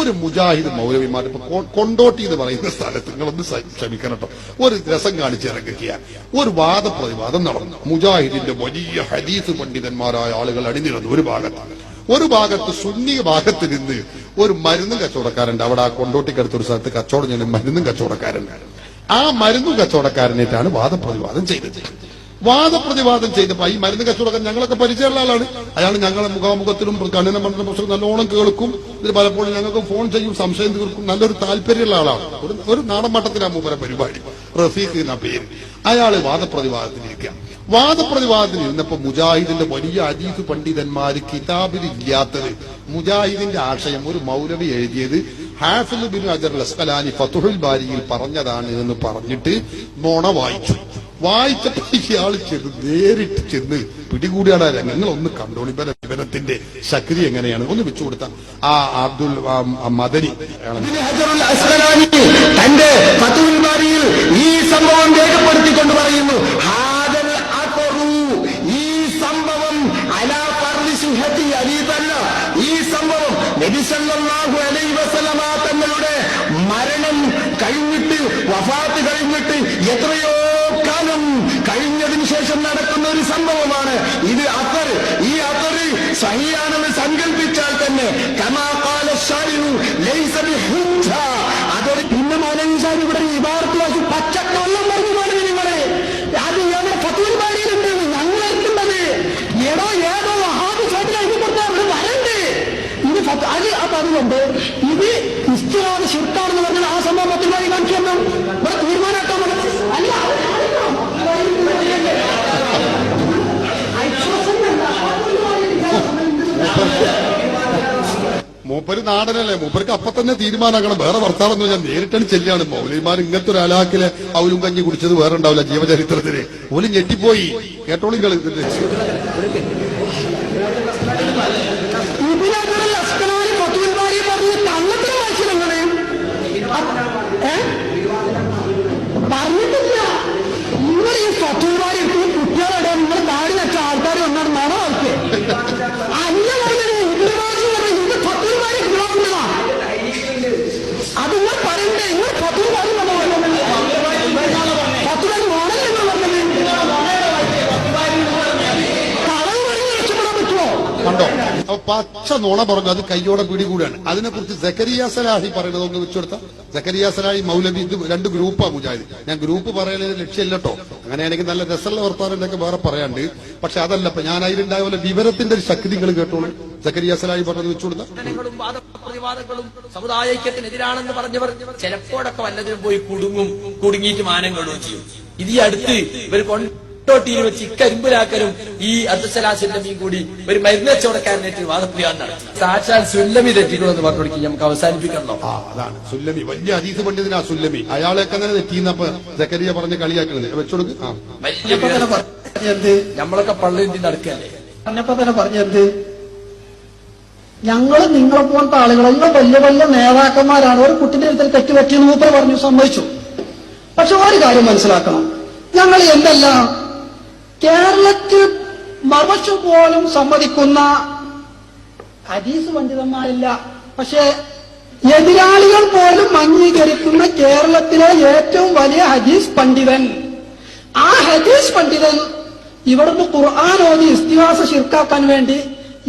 ഒരു മുജാഹിദ് മൗലവിമാർ ഇപ്പൊ കൊണ്ടോട്ടി എന്ന് പറയുന്ന സ്ഥലത്ത് നിങ്ങൾ ഒന്ന് ക്ഷമിക്കണം കേട്ടോ. ഒരു രസം കാണിച്ചിറങ്ങിയ ഒരു വാദപ്രതിവാദം നടന്നു. മുജാഹിദിന്റെ വലിയ ഹദീസ് പണ്ഡിതന്മാരായ ആളുകൾ അണിനിരന്നു ഒരു ഭാഗത്ത്. ഒരു ഭാഗത്ത് സുന്നി ഭാഗത്ത് നിന്ന് ഒരു മരുന്നും കച്ചവടക്കാരുണ്ട്. അവിടെ ആ കൊണ്ടോട്ടിക്കടുത്ത ഒരു സ്ഥലത്ത് കച്ചവടം ചെയ്യുന്ന മരുന്നും കച്ചവടക്കാരുണ്ട്. ആ മരുന്നും കച്ചവടക്കാരനായിട്ടാണ് വാദപ്രതിവാദം ചെയ്തത്. വാദപ്രതിവാദം ചെയ്തപ്പോ ഈ മരുന്ന് കച്ചവടക്കാരൻ ഞങ്ങളൊക്കെ പരിചയമുള്ള ആളാണ്. അയാൾ ഞങ്ങളെ മുഖാമുഖത്തിലും കണ്ണിനെ മണ്ണിനെ പുസ്തകം നല്ലോണം കേൾക്കും. ഇത് പലപ്പോഴും ഞങ്ങൾക്ക് ഫോൺ ചെയ്യും സംശയം തീർക്കും. നല്ലൊരു താല്പര്യമുള്ള ആളാണ്. ഒരു ഒരു നാടൻ മട്ടത്തിലാണ് മൂപ്പര പരിപാടി. റഫീഖ് എന്ന പേര്. അയാൾ വാദപ്രതിവാദത്തിനിരിക്കുക വാദപ്രതിവാദത്തിന് ഇരുന്നപ്പോ മുജാഹിദിന്റെ വലിയ അജീസ് പണ്ഡിതന്മാർ കിതാബിൽ ഇല്ലാത്തത് മുജാഹിദിന്റെ ആശയം ഒരു മൗലവി എഴുതിയത് ഹാഫിൽ ബിൻ അജർ ലസ്കലാനി ഫതുഹുൽ ബാരിയിൽ പറഞ്ഞതാണ് എന്ന് പറഞ്ഞിട്ട് നോണ വായിച്ചു. വായിച്ചപ്പോ ഇയാൾ ചെന്ന് നേരിട്ട് ചെന്ന് പിടികൂടിയാണ് രംഗങ്ങൾ ഒന്ന് കണ്ടോളി. ഇവരെ ശക്തി എങ്ങനെയാണ്? ഒന്ന് വെച്ചു കൊടുത്ത. ആ അബ്ദുൽ മദനി. തന്റെ ഈ സംഭവം രേഖപ്പെടുത്തിക്കൊണ്ട് പറയുന്നു ഈ സംഭവം അലാ ഈ സംഭവം നബി സല്ലല്ലാഹു അലൈഹി വസല്ലമ തങ്ങളുടെ മരണം കഴിഞ്ഞിട്ട് വഫാത്ത് കഴിഞ്ഞിട്ട് എത്രയോ കാലം കഴിഞ്ഞതിന് ശേഷം നടക്കുന്ന ഒരു സംഭവമാണ്. ഇത് അത്തർ ഈ അത്തർ സഹിയാണെന്ന് സങ്കല്പിച്ചാൽ തന്നെ. അതൊരു പിന്നെ ഇവിടെ ഇബാറത്ത് പച്ചക്കൊല്ലം പറഞ്ഞു പോലും നിങ്ങളെ. അത് ഏതോ ഫത്തുൽ ബാരിയിലുണ്ട് ഞങ്ങൾ എത്തുന്നത് ഏതോ ഏതോ വഹാബ് സൈഡിൽ എഴുതി കൊടുത്താൽ ഇവിടെ വരണ്ട്. ഇത് അത് അപ്പൊ അതുകൊണ്ട് ഇത് ഇസ്തിഹാദ ഷിർക്കാണെന്ന് പറഞ്ഞാൽ ആ സംഭവം ബാരി കാണിച്ചു ഇവിടെ തീരുമാനമാക്കാൻ അല്ല മൂപ്പര് നാടനല്ലേ? മൂപ്പർക്ക് അപ്പൊ തന്നെ തീരുമാനമാക്കണം വേറെ വർത്താനം ഞാൻ നേരിട്ടാണ് ചെല്ലാണ് മൗലിമാർ ഇങ്ങനത്തെ ഒരു അലാക്കിൽ അവലും കഞ്ഞി കുടിച്ചത് വേറെ ഉണ്ടാവില്ല ജീവചരിത്രത്തിന് ഓലും ഞെട്ടിപ്പോയി. കേട്ടോളിങ്ങൾ ഇതിനകത്തുള്ള പച്ച നുണ പറഞ്ഞു അത് കയ്യോടെ പിടികൂടാണ്. അതിനെ കുറിച്ച് സക്കരിയ സലാഹി പറയുന്നത് ഒന്ന് വെച്ചുകൊടുത്ത സക്കരിയ സലാഹി മൗലവി ഇത് രണ്ട് ഗ്രൂപ്പാ മുജാഹിദ്. ഞാൻ ഗ്രൂപ്പ് പറയുന്നതിന് ലക്ഷ്യമില്ല അങ്ങനെയാണെങ്കിൽ നല്ല രസമുള്ള വർത്താനൊക്കെ വേറെ പറയാണ്ട്. പക്ഷെ അതല്ല ഇപ്പൊ ഞാൻ അതിലുണ്ടായ പോലെ വിവരത്തിന്റെ ഒരു ശക്തി നിങ്ങൾ കേട്ടോളൂ. സക്കരിയ സലാഹി പറഞ്ഞത് വെച്ചുകൊടുത്ത വാദപ്രതിവാദങ്ങളും സമുദായ ഐക്യത്തിനെതിരാണെന്ന് പറഞ്ഞവർ ചിലപ്പോഴൊക്കെ വല്ലതിനും പോയി കുടുങ്ങും കുടുങ്ങിയിട്ട് മാനം കെടുകയും ചെയ്യും. ഇത് അടുത്ത് ഇവർ കൊണ്ടോട്ടിയിൽ വെച്ച് ഇക്കരിമ്പിലാക്കലും ഈ അബ്ദുസലാസിന്റെ മീൻ കൂടി ഒരു മരുന്ന് കച്ചവടക്കാരനായിട്ട് നടത്തി. സാക്ഷാൽ സുല്ലമി തെറ്റിക്കണമെന്ന് പറഞ്ഞു നമുക്ക് അവസാനിപ്പിക്കണം ആ അതാണ്. സുല്ലമി. വലിയ അതീത് പണ്ഡിതനാ സുല്ലമി. അയാളെയൊക്കെ അങ്ങനെ തെറ്റിന്നപ്പോ സക്കരിയ പറഞ്ഞ് കളിയാക്കുന്നത് വെച്ചോടുക്ക് ആ. വലിയ പറഞ്ഞപ്പോ നമ്മളൊക്കെ പള്ളി നടക്കല്ലേ? പറഞ്ഞപ്പോ തന്നെ പറഞ്ഞെന്ത്? ഞങ്ങൾ നിങ്ങളെ പോലത്തെ ആളുകൾ നിങ്ങൾ വലിയ വലിയ നേതാക്കന്മാരാണ്. ഒരു കുട്ടിന്റെ അടുത്ത് തെറ്റുപറ്റിയെന്ന് മൂപ്പർ പറഞ്ഞു സമ്മതിച്ചു. പക്ഷെ ഒരു കാര്യം മനസ്സിലാക്കണം. ഞങ്ങൾ എന്തല്ല കേരളത്തിൽ മറച്ചു പോലും സമ്മതിക്കുന്ന ഹദീസ് പണ്ഡിതന്മാരില്ല. പക്ഷേ എതിരാളികൾ പോലും അംഗീകരിക്കുന്ന കേരളത്തിലെ ഏറ്റവും വലിയ ഹദീസ് പണ്ഡിതൻ. ആ ഹദീസ് പണ്ഡിതൻ ഇവിടുന്ന് ഖുർആൻ ഓതി ഇസ്തിഹാസ ശിർക്കാക്കാൻ വേണ്ടി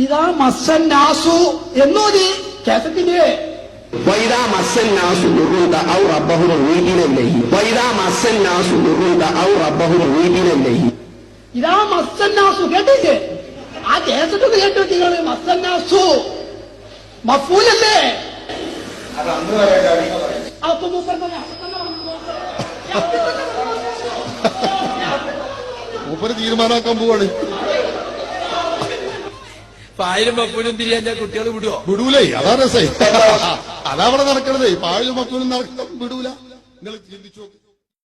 ഇതാ മസ്സൻ നാസു എന്നോതി കേസത്തിന്റെ വൈദാ മസ്സൻ നാസു ഔ റബ്ബഹു വൈദാ മസ്സൻ നാസു ഔ റബ്ബഹു ഇതാ മസ്സൻ നാസു കേട്ടില്ലേ? ആ കേസറ്റ് കേട്ടു നിങ്ങൾ മസ്സൻ നാസു മഫൂലല്ലേ അപ്പൊ മൂപ്പര് തീരുമാനമാക്കാൻ പോവാണ്. പായലും പപ്പൂലും തിരിയാൻ കുട്ടികൾ വിടുവോ? വിടൂലേ അതാ രസേ. അതാ അവിടെ നടക്കണതേ. പായലും മക്കളും നടക്കും വിടൂല. നിങ്ങൾ ചിന്തിച്ചു നോക്ക്.